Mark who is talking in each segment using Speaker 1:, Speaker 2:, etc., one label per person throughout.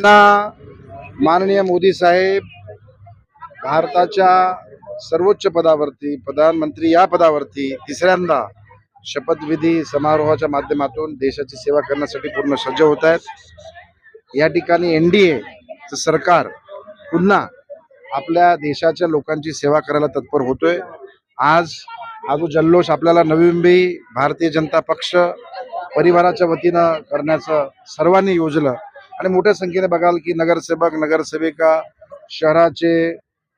Speaker 1: त्यांना माननीय मोदी साहेब भारताच्या सर्वोच्च पदावरती प्रधानमंत्री या पदावरती तिसऱ्यांदा शपथविधी समारोहाच्या माध्यमातून देशाची सेवा करण्यासाठी पूर्ण सज्ज होत आहेत. या ठिकाणी एन डी एचं सरकार पुन्हा आपल्या देशाच्या लोकांची सेवा करायला तत्पर होतोय. आज हा जो जल्लोष आपल्याला नवी मुंबई भारतीय जनता पक्ष परिवाराच्या वतीनं करण्याचं सर्वांनी योजलं आणि मोठ्या संख्येने बघाल की नगरसेवक नगरसेविका शहराचे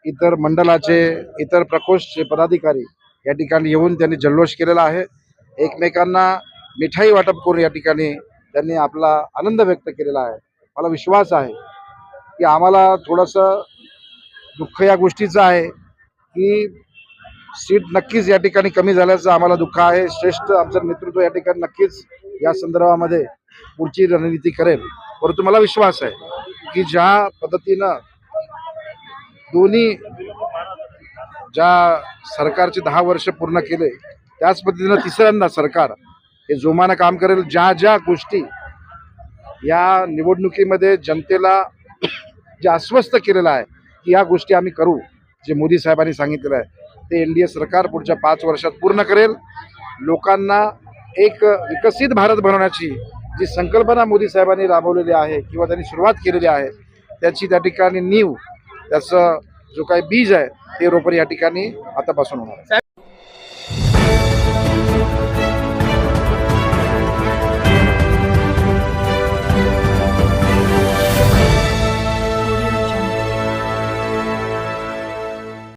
Speaker 1: इतर मंडलाचे इतर प्रकोष्ठचे पदाधिकारी या ठिकाणी येऊन त्यांनी जल्लोष केलेला आहे. एकमेकांना मिठाई वाटप करून या ठिकाणी त्यांनी आपला आनंद व्यक्त केलेला आहे. मला विश्वास आहे की आम्हाला थोडंसं दुःख या गोष्टीचं आहे की सीट नक्कीच या ठिकाणी कमी झाल्याचं आम्हाला दुःख आहे. श्रेष्ठ आमचं नेतृत्व या ठिकाणी नक्कीच या संदर्भामध्ये पुढची रणनीती करेल. परंतु मला विश्वास आहे की ज्या पद्धतीनं दोन्ही ज्या सरकारचे दहा वर्ष पूर्ण केले त्याच पद्धतीनं तिसऱ्यांदा सरकार हे जोमानं काम करेल. ज्या ज्या गोष्टी या निवडणुकीमध्ये जनतेला जे आश्वस्त केलेलं आहे की या गोष्टी आम्ही करू जे मोदी साहेबांनी सांगितलेलं आहे ते एन डी ए सरकार पुढच्या पाच वर्षात पूर्ण करेल. लोकांना एक विकसित भारत बनवण्याची जी संकल्पना मोदी साहेबांनी राबवलेली आहे किंवा त्यांनी सुरुवात केलेली आहे त्याची त्या ठिकाणी नीव त्याचं जो काही बीज आहे ते रोपण या ठिकाणी आतापासून होणार आहे.